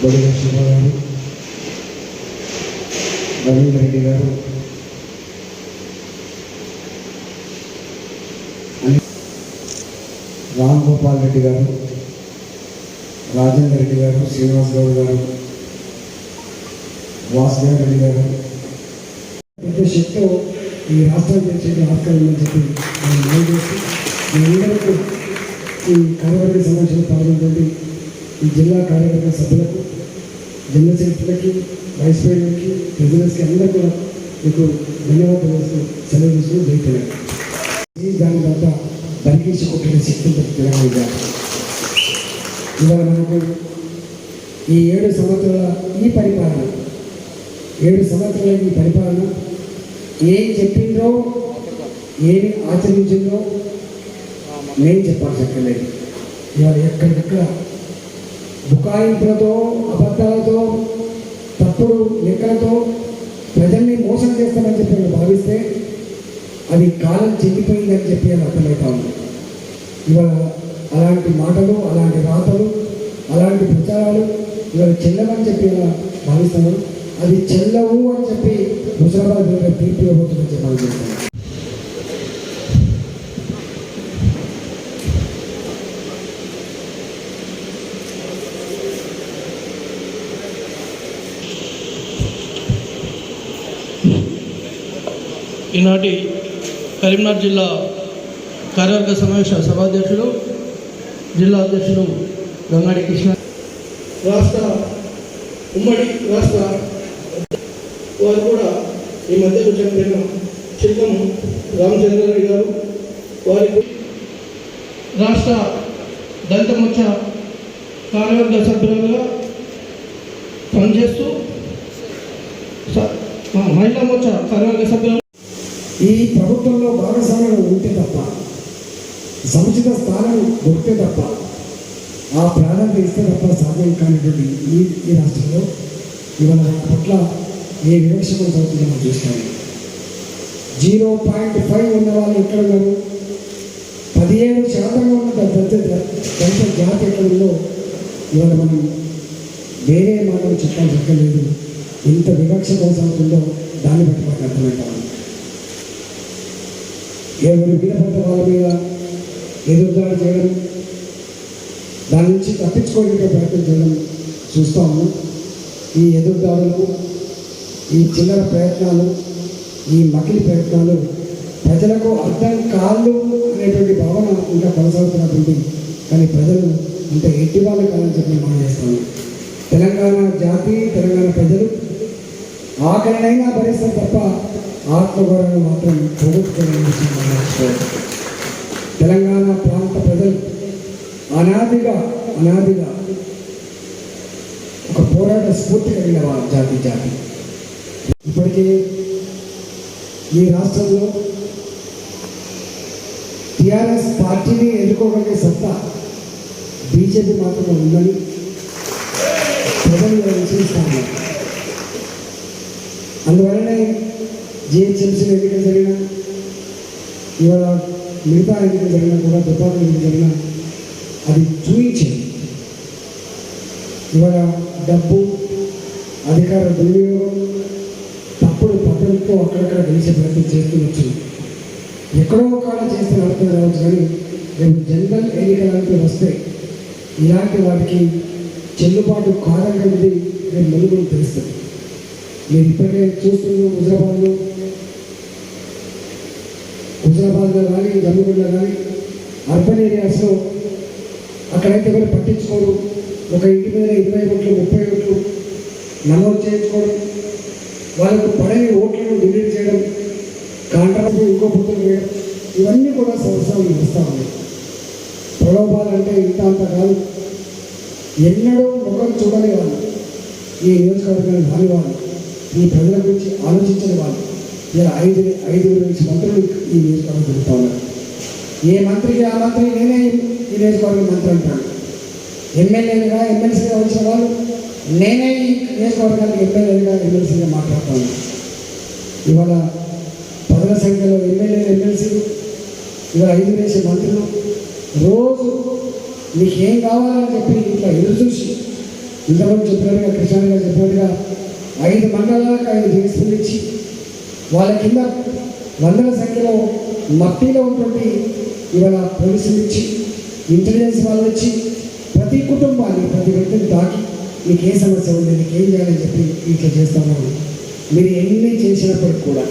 బొడిగ శివ గారు రవీంద్ర రెడ్డి గారు రామ్ గోపాల్ రెడ్డి గారు రాజేంద్ర రెడ్డి గారు శ్రీనివాస్ గౌడ్ గారు వాసుదేవ్ రెడ్డి గారు పెద్ద శక్తి ఈ రాష్ట్రానికి చేసే ఆస్కారం ఉందని చెప్పి నేను మనం చేసి మీ అందరికీ ఈ కార్యవర్గ సమావేశంలో పాల్గొంటుంది ఈ జిల్లా కార్యవర్గ సభ్యులకు జిల్లా సెక్రటరీలకి వైస్ ప్రెసిడెంట్కి ప్రెసిడెంట్స్కి అందరూ కూడా మీకు ధన్యవాదాలు వేస్తూ సెలవు తీసుకుని జరుగుతున్నాయి ఈ దాని తర్వాత బలిగించి కొట్టిన శక్తి తెలంగాణ జాతి. ఇవాళ మనకు ఈ ఏడు సంవత్సరాల ఈ పరిపాలన ఏడు సంవత్సరాల ఈ పరిపాలన ఏం చెప్పిందో ఏమి ఆచరించిందో నేను చెప్పాల్సి అక్కర్లేదు ఇవాళ ఎక్కడికక్కడ బుకాయింపులతో అబద్ధాలతో తప్పుడు లెక్కలతో ప్రజల్ని మోసం చేస్తామని చెప్పి వాళ్ళు భావిస్తే అది కాలం చెందిపోయిందని చెప్పి అని అర్థమవుతా ఉంది. ఇవాళ అలాంటి మాటలు అలాంటి రాతలు అలాంటి ప్రచారాలు ఇవాళ చెల్లమని చెప్పి ఇలా అది చెల్లవు అని చెప్పి హుజరాబాద్ తీర్పు ఇవ్వబోతుందని చెప్పి ఈనాటి కరీంనగర్ జిల్లా కార్యవర్గ సమావేశ సభాధ్యక్షులు జిల్లా అధ్యక్షులు గంగాడి కృష్ణ రాష్ట్ర ఉమ్మడి రాష్ట్ర వారు కూడా ఈ మధ్యలో చనిపోయిన చిత్తం రామచంద్రారెడ్డి గారు వారికి రాష్ట్ర దళిత మోర్చా కార్యవర్గ సభ్యులుగా పనిచేస్తూ మహిళా మోర్చా కార్యవర్గ సభ్యులు ఈ ప్రభుత్వంలో భాగస్వామ్యం ఉంటే తప్ప సముచిత స్థానం దొరికితే తప్ప ఆ ప్రాధాన్యత ఇస్తే తప్ప సాధ్యం కానిటువంటి ఈ ఈ రాష్ట్రంలో ఇవాళ పట్ల ఏ వివక్ష జరుగుతుందో మనం చూస్తాము. జీరో పాయింట్ ఫైవ్ ఉన్న వాళ్ళు ఎక్కడ ఉన్నారు? పదిహేడు శాతంగా ఉన్న దళిత దళిత జాతి ఎక్కడ ఇవాళ మనం వేరే మాటలు చెప్పాల్సి అక్కర్లేదు ఇంత వివక్ష కొనసాగుతుందో దాన్ని బట్టి మనకు అర్థమవుతాం ఏ మీద వాళ్ళ మీద ఎదురుదాడి చేయడం దాని నుంచి తప్పించుకోవడానికి ప్రయత్నం చేయడం చూస్తాము ఈ ఎదురుదాడులు ఈ చిల్లర ప్రయత్నాలు ఈ మకిలి ప్రయత్నాలు ప్రజలకు అర్థం కాదు అనేటువంటి భావన ఇంకా కొనసాగుతున్నటువంటి కానీ ప్రజలు ఇంత ఎట్టి వాళ్ళు కాదని చెప్పి మనం చేస్తాము తెలంగాణ జాతి తెలంగాణ ప్రజలు ఆఖరినైనా భరిస్తారు తప్ప ఆత్మగౌరవం మాత్రం ప్రభుత్వం తెలంగాణ ప్రాంత ప్రజలు అనాదిగా అనాదిగా ఒక పోరాట స్ఫూర్తి కలిగిన వారు జాతి జాతి. ఇప్పటికే ఈ రాష్ట్రంలో టిఆర్ఎస్ పార్టీని ఎదుర్కోగలిగే సత్తా బీజేపీ మాత్రమే ఉందని ప్రజలు విశ్వసిస్తా అందువలనే జిహెచ్ఎంసీలో ఎన్నికలు జరిగిన ఇవాళ మిగతా ఎన్నికలు జరిగినా కూడా దుర్భాగ్య ఎన్నికలు జరిగినా అది చూయించింది ఇవాళ డబ్బు అధికార దుర్వినియోగం తప్పుడు పద్ధతితో అక్కడక్కడ గెలిచే ప్రయత్నం చేస్తూ వచ్చింది ఎక్కడో కాడ చేస్తే అర్థం రావచ్చు కానీ రేపు జనరల్ ఎన్నికలంటూ వస్తే ఇలాంటి వాటికి చెల్లుబాటు కాదనేది రేపు నలుగురు తెలుస్తుంది మీరు ఇప్పటికే చూస్తున్న హుజరాబాద్లో హుజరాబాద్లో కానీ జమ్మూగూడలో కానీ అర్బన్ ఏరియాస్లో అక్కడైతే ఎవరు పట్టించుకోరు. ఒక ఇంటి మీద ఇరవై ఓట్లు ముప్పై ఓట్లు నమోదు చేయించుకోవడం వాళ్ళకు పడని ఓట్లను డిలీట్ చేయడం కాంట్రాక్ట్ ఇంకో బుద్ధులు వేయడం ఇవన్నీ కూడా సంవత్సరాలు నడుస్తూ ఉన్నాయి. ప్రలోభాలు అంటే ఇంత అంత కాదు. ఎన్నడూ ముఖం చూడని వాళ్ళు ఈ నియోజకవర్గాన్ని రాని వాళ్ళు. ఈ ప్రజల గురించి ఆలోచించని వాళ్ళు ఇలా ఐదు ఐదుగురు నుంచి మంత్రులు ఈ నియోజకవర్గం తిరుగుతూ ఉన్నారు. ఏ మంత్రికి ఆ మంత్రి నేనే ఈ నియోజకవర్గం మంత్రి అంటాను ఎమ్మెల్యేలుగా ఎమ్మెల్సీగా వచ్చిన వాళ్ళు నేనే ఈ నియోజకవర్గానికి ఎమ్మెల్యేలుగా ఎమ్మెల్సీగా మాట్లాడతాను ఇవాళ పదల సంఖ్యలో ఎమ్మెల్యేలు ఎమ్మెల్సీలు ఇవాళ ఐదు నుంచి మంత్రులు రోజు మీకు ఏం కావాలని చెప్పి ఇట్లా ఎదురు చూసి ఇంతకుముందు చెప్పినట్టుగా కృష్ణ గారు చెప్పినట్టుగా ఐదు మండలాలకు ఐదు జేసులు ఇచ్చి వాళ్ళ కింద వందల సంఖ్యలో మట్టిలో ఉన్నటువంటి ఇవాళ పోలీసులు ఇచ్చి ఇంటెలిజెన్స్ వాళ్ళు ఇచ్చి ప్రతి కుటుంబాన్ని ప్రతి వ్యక్తిని తాకి మీకు ఏ సమస్య ఉంది? మీకు ఏం చేయాలని చెప్పి ఇట్లా చేస్తాము మీరు ఎన్ని చేసినప్పటికి కూడా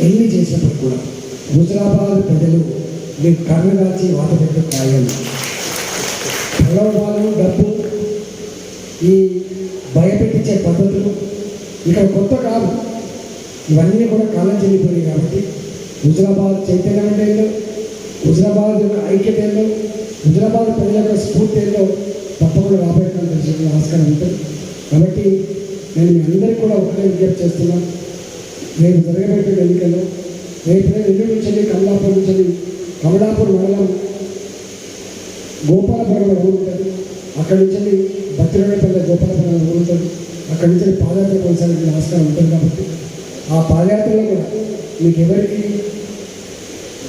ఎన్ని చేసినప్పటికి కూడా హుజరాబాద్ ప్రజలు మీరు కళ్ళు దాచి వాత పెట్టు ఖాయం ప్రలోభాలు డబ్బు ఈ భయపెట్టించే పద్ధతులు ఇక్కడ కొత్త కాదు. ఇవన్నీ కూడా కాలం చెల్లిపోయాయి కాబట్టి హుజరాబాద్ చైతన్యం అంటే ఏందో హుజరాబాద్ యొక్క ఐక్యత ఏందో హుజరాబాద్ ప్రజల యొక్క స్ఫూర్తి ఏందో తప్పకుండా రాబోయే ఆస్కారం ఉంటుంది. కాబట్టి నేను మీ అందరికీ కూడా ఒకటే విజ్ఞప్తి చేస్తున్నాను రేపు జరగబెట్టిన ఎన్నికల్లో రేపు నుంచి కమలాపూర్ నుంచి కమలాపూర్ మండలం గోపాలపురం ఊరు ఉంటుంది. అక్కడి నుంచి బతిరడపల్లి గోపాలపురం ఊరు ఉంటుంది అక్కడి నుంచి పాదయాత్ర కొనసాగించిన ఆస్కారం ఉంటుంది కాబట్టి ఆ పాదయాత్రలో కూడా మీకు ఎవరికి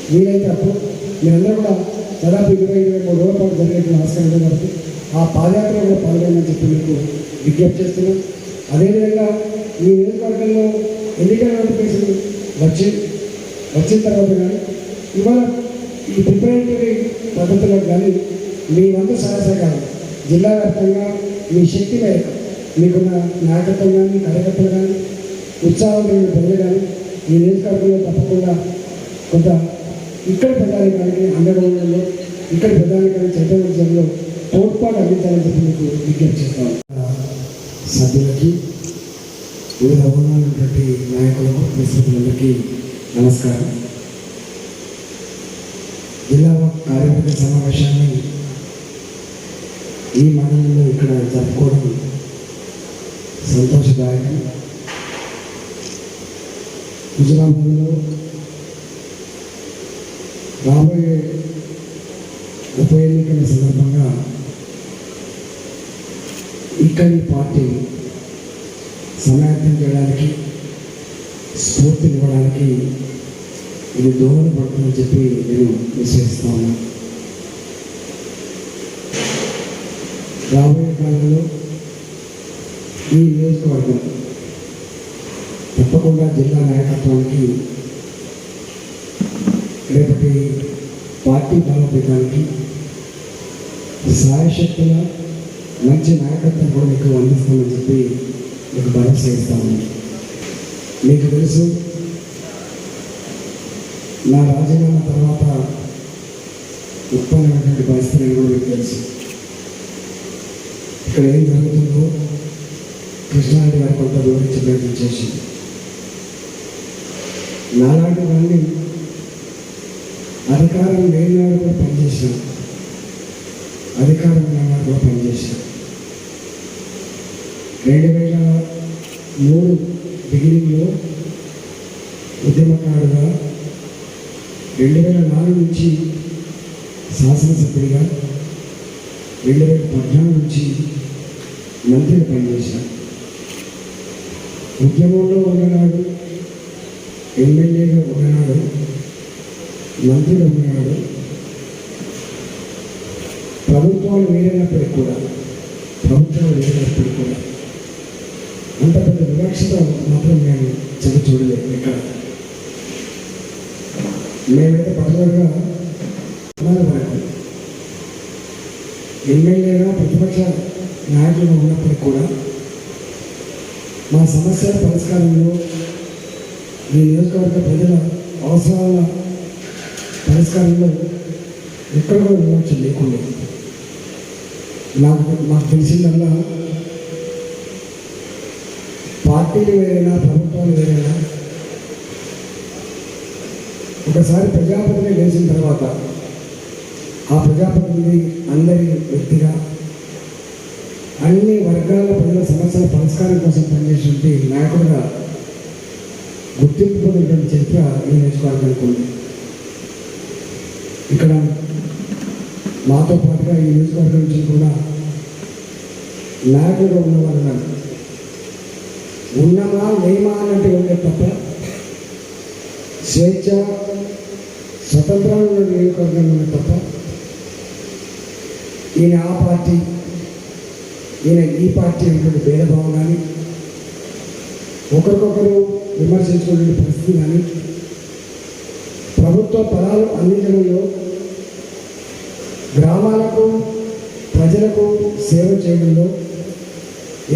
వీలైతే అప్పుడు మీరందరూ కూడా దాదాపు ఇరవై ఇరవై మూడు రోజుల పాటు జరిగేటువంటి ఆస్కారం ఉంటుంది కాబట్టి ఆ పాదయాత్రలో కూడా పాల్గొనని చెప్పి మీకు విజ్ఞప్తి చేస్తున్నాం. అదేవిధంగా ఈ నియోజకవర్గంలో ఎన్నికల నోటిఫికేషన్ వచ్చి వచ్చిన తర్వాత కానీ ఇవాళ ఈ ప్రిపరేటరీ పద్ధతిలో కానీ మీ వంతు సహసగాలు జిల్లా వ్యాప్తంగా మీ శక్తి మేరకు మీకున్న నాయకత్వం కానీ కార్యకర్తలు కానీ ఉత్సాహమైన ప్రజలు కానీ ఈ నియోజకవర్గంలో తప్పకుండా కొంత ఇక్కడ ప్రధానికానికి అండగోళంలో ఇక్కడ ప్రధానికానికి చైతన్యంలో తోడ్పాటు అందించాలని చెప్పి మీకు విజ్ఞప్తి చేస్తాను సభ్యులకి వివిధ ఉన్నటువంటి నాయకులకు ప్రస్తుతులందరికీ నమస్కారం. జిల్లా కార్యవర్గ సమావేశాన్ని ఈ మండలంలో ఇక్కడ జరుపుకోవడం సంతోషదాయకం. హుజరాబాద్లో రాబోయే ఉప ఎన్నికల సందర్భంగా ఇక్కడి పార్టీ సమాయత్తం చేయడానికి స్ఫూర్తినివ్వడానికి ఇది దోహదపడుతుందని చెప్పి నేను విశ్వసిస్తాను రాబోయే కాలంలో ఈ నియోజకవర్గం తప్పకుండా జిల్లా నాయకత్వానికి రేపటి పార్టీ బలోపేతానికి సాయశక్తుల మంచి నాయకత్వం కూడా మీకు అందిస్తామని చెప్పి మీకు భరోసా ఇస్తాము మీకు తెలుసు నా రాజీనామా తర్వాత ఉత్పన్నమైనటువంటి పరిస్థితులు కూడా మీకు తెలుసు. ఇక్కడ ఏం జరుగుతుందో కృష్ణారెడ్డి గారు కొంత వివరించి ప్రయత్నం చేసి నాలాంటి వాళ్ళని అధికారం లేని వాడు కూడా పనిచేసిన అధికారం లేనివాడు కూడా పనిచేసిన రెండు వేల మూడు బిగినింగ్లో ఉద్యమకారుగా రెండు వేల నాలుగు నుంచి శాసనసభ్యుడిగా రెండు వేల పద్నాలుగు నుంచి మంత్రిగా పనిచేశాను ఉద్యమంలో ఉన్ననాడు ఎమ్మెల్యేగా ఉన్ననాడు మంత్రిగా ఉన్ననాడు ప్రభుత్వాలు వేరైనప్పటికీ కూడా ప్రభుత్వాలు వేరైనప్పటికీ కూడా అంత పెద్ద వివక్షత మాత్రం నేను చదువు చూడలేదు ఇక్కడ మేమైతే పట్టుదలగా వరకు ఎమ్మెల్యేగా ప్రతిపక్ష నాయకులు ఉన్నప్పటికీ కూడా మా సమస్యల పరిష్కారంలో మీ నియోజకవర్గ ప్రజల అవసరాల పరిష్కారంలో ఎక్కడ కూడా విమర్శ లేకుండా నాకు మాకు తెలిసిందల్లా పార్టీలు వేరైనా ప్రభుత్వాలు వేరైనా ఒకసారి ప్రజాప్రతిని గెలిచిన తర్వాత ఆ ప్రజాప్రతినిధి అందరి వ్యక్తిగా అన్ని వర్గాల ప్రజల సమస్యల పరిష్కారం కోసం పనిచేసినటువంటి నాయకుడుగా గుర్తింపు పొందినటువంటి చరిత్ర ఈ నియోజకవర్గానికి ఉంది ఇక్కడ మాతో పాటుగా ఈ నియోజకవర్గం నుంచి కూడా నాయకుడుగా ఉన్నవారు ఉన్నమా లేమా అన్నట్టు ఉండే తప్ప స్వేచ్ఛ స్వతంత్రంగా ఉన్న నియోజకవర్గం ఈయన ఆ పార్టీ ఈయన ఈ పార్టీ అనేటువంటి భేదభావం కానీ ఒకరికొకరు విమర్శించుకునే పరిస్థితి కానీ ప్రభుత్వ పదాలు అందించడంలో గ్రామాలకు ప్రజలకు సేవ చేయడంలో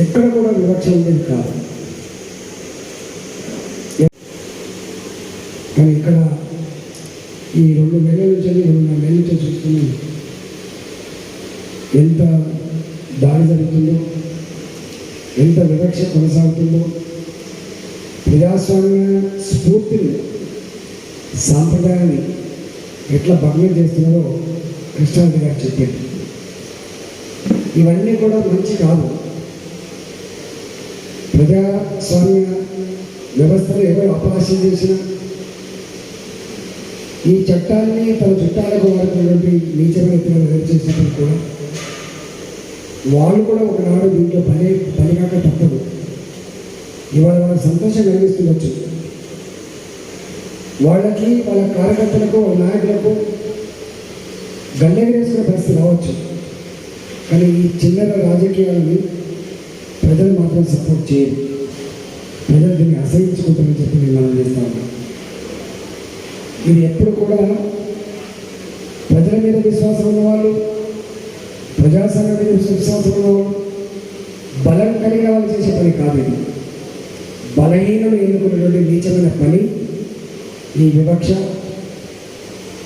ఎక్కడ కూడా వివక్ష ఉండేది కాదు. కానీ ఇక్కడ ఈ రెండు నెలల నుంచి రెండున్నర నెలల నుంచి చూస్తున్నాం. ఎంత దాడి జరుగుతుందో ఎంత వివక్ష కొనసాగుతుందో ప్రజాస్వామ్య స్ఫూర్తిని సాంప్రదాయాన్ని ఎట్లా భగ్నం చేస్తున్నారో కృష్ణారెడ్డి గారు చెప్పారు. ఇవన్నీ కూడా మంచి కాదు. ప్రజాస్వామ్య వ్యవస్థను ఎవరు అపహాస్యం చేసినా ఈ చట్టాన్ని తన చుట్టాలకు వాడుతున్నటువంటి నీచమైన చేసినప్పుడు కూడా వాళ్ళు కూడా ఒకనాడు దీంట్లో పని పనికాక తప్పదు. ఇవాళ వాళ్ళకి సంతోషం కలిగిస్తుండొచ్చు. వాళ్ళకి వాళ్ళ కార్యకర్తలకు నాయకులకు గండెగరేసుకునే పరిస్థితి రావచ్చు. కానీ ఈ చిల్లర రాజకీయాలని ప్రజలు మాత్రం సపోర్ట్ చేయరు. ప్రజలు దీన్ని అసహించుకుంటారని చెప్పి నేను మనం చేస్తా ఉన్నాను ఇది ఎప్పుడు కూడా ప్రజల మీద విశ్వాసం ఉన్నవాళ్ళు ప్రజాస్వామ్యం మీద బలం కలిగిన వాళ్ళు చేసే పని కాదు ఇది. బలహీనం ఎన్నుకున్నటువంటి నీచమైన పని ఈ వివక్ష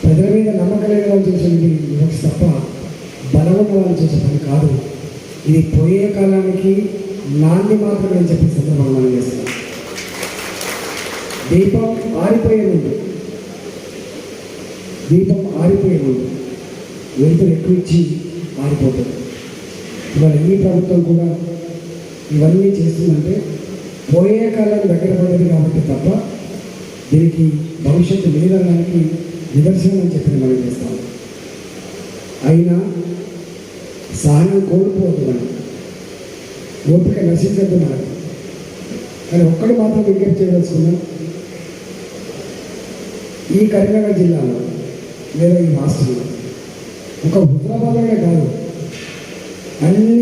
ప్రజల మీద నమ్మకం లేని వాళ్ళు చేసేది వివక్ష తప్ప బలం ఉన్న వాళ్ళు చేసే పని కాదు. ఇది పోయే కాలానికి నాంది మాత్రమే అని చెప్పి సందర్భంగా మనం దీపం ఆరిపోయే ముందు దీపం ఆరిపోయే ముందు వెలుతురు ఎక్కువ ఇచ్చి మారిపోతుంది. ఇవాళ ఈ ప్రభుత్వం కూడా ఇవన్నీ చేస్తుందంటే పోయే కాలం దగ్గర పడ్డది కాబట్టి తప్ప దీనికి భవిష్యత్తు లేదనడానికి నిదర్శనం అని చెప్పి మనం చేస్తాం. అయినా సహనం కోల్పోవద్దు మనం. ఓపిక నశించద్దు మనకు కానీ ఒక్కడు మాత్రం విజ్ఞప్తి చేయదలుచుకున్నాం ఈ కరీంనగర్ జిల్లాలో లేదా ఈ రాష్ట్రంలో ఒక హుజరాబాద్లోనే కాదు. అన్ని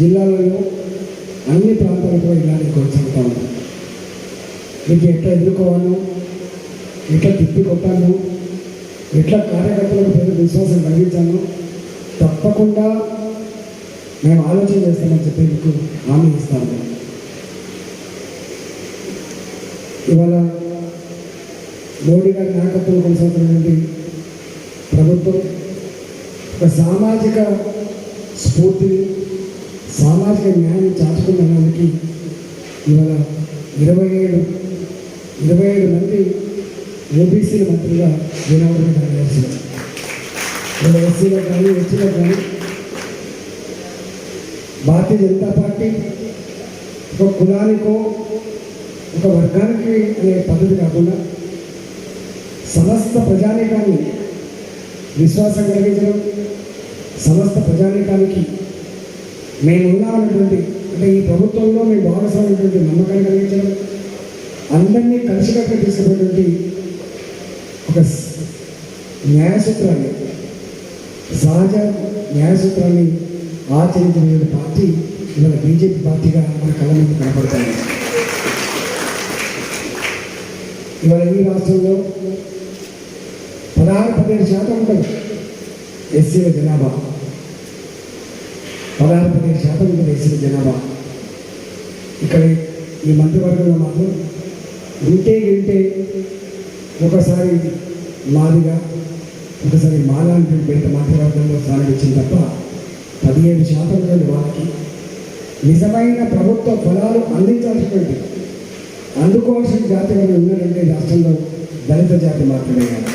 జిల్లాలలో అన్ని ప్రాంతాలతో ఇలాంటి కొనసాగుతూ ఉంటాం మీకు ఎట్లా ఎదుర్కోవాలో ఎట్లా తిప్పి కొట్టాను ఎట్లా కార్యకర్తలకు పెద్ద విశ్వాసం కలిగించాను తప్పకుండా మేము ఆలోచన చేస్తామని చెప్పి మీకు హామీ ఇస్తాము. ఇవాళ మోడీ గారి నాయకత్వం కొనసాగుతున్నటువంటి ప్రభుత్వం ఒక సామాజిక స్ఫూర్తిని సామాజిక న్యాయం చాటుకున్న దానికి ఇవాళ ఇరవై ఏడు ఇరవై ఏడు మంది ఓబీసీల మంత్రిగా జనవరి చేశారు ఇవాళ కానీ ఎస్టీలకు కానీ భారతీయ జనతా పార్టీ ఒక కులానికో ఒక వర్గానికి అనే పద్ధతి కాకుండా సమస్త ప్రజానీకాన్ని విశ్వాసం కలిగించడం సమస్త ప్రజానీకానికి మేమున్నామన్నటువంటి అంటే ఈ ప్రభుత్వంలో మేము భాగస్వామైనటువంటి నమ్మకాన్ని కలిగించడం అందరినీ కలిసికట్టుగా తీసుకున్నటువంటి ఒక న్యాయసూత్రాన్ని సహజ న్యాయసూత్రాన్ని ఆచరించిన పార్టీ ఇవాళ బీజేపీ పార్టీగా మన కళ్ళ ముందు కనపడుతుంది. ఇవాళ ఈ రాష్ట్రంలో పదహారు పదిహేడు శాతం ఉంటుంది ఎస్సీల జనాభా. పదహారు పదిహేడు శాతం ఉంటుంది ఎస్సీల జనాభా. ఇక్కడ ఈ మంత్రివర్గంలో మాత్రం వింటే వింటే ఒకసారి మాదిగా ఒకసారి మాలాంటి పెద్ద మంత్రివర్గంలో స్థానం ఇచ్చింది తప్ప పదిహేడు శాతం ఉన్నది వాళ్ళకి. నిజమైన ప్రభుత్వ ఫలాలు అందించాల్సినటువంటి అందుకోవాల్సిన జాతి వాళ్ళు ఉన్నారంటే రాష్ట్రంలో దళిత జాతి మాత్రమే కాదు.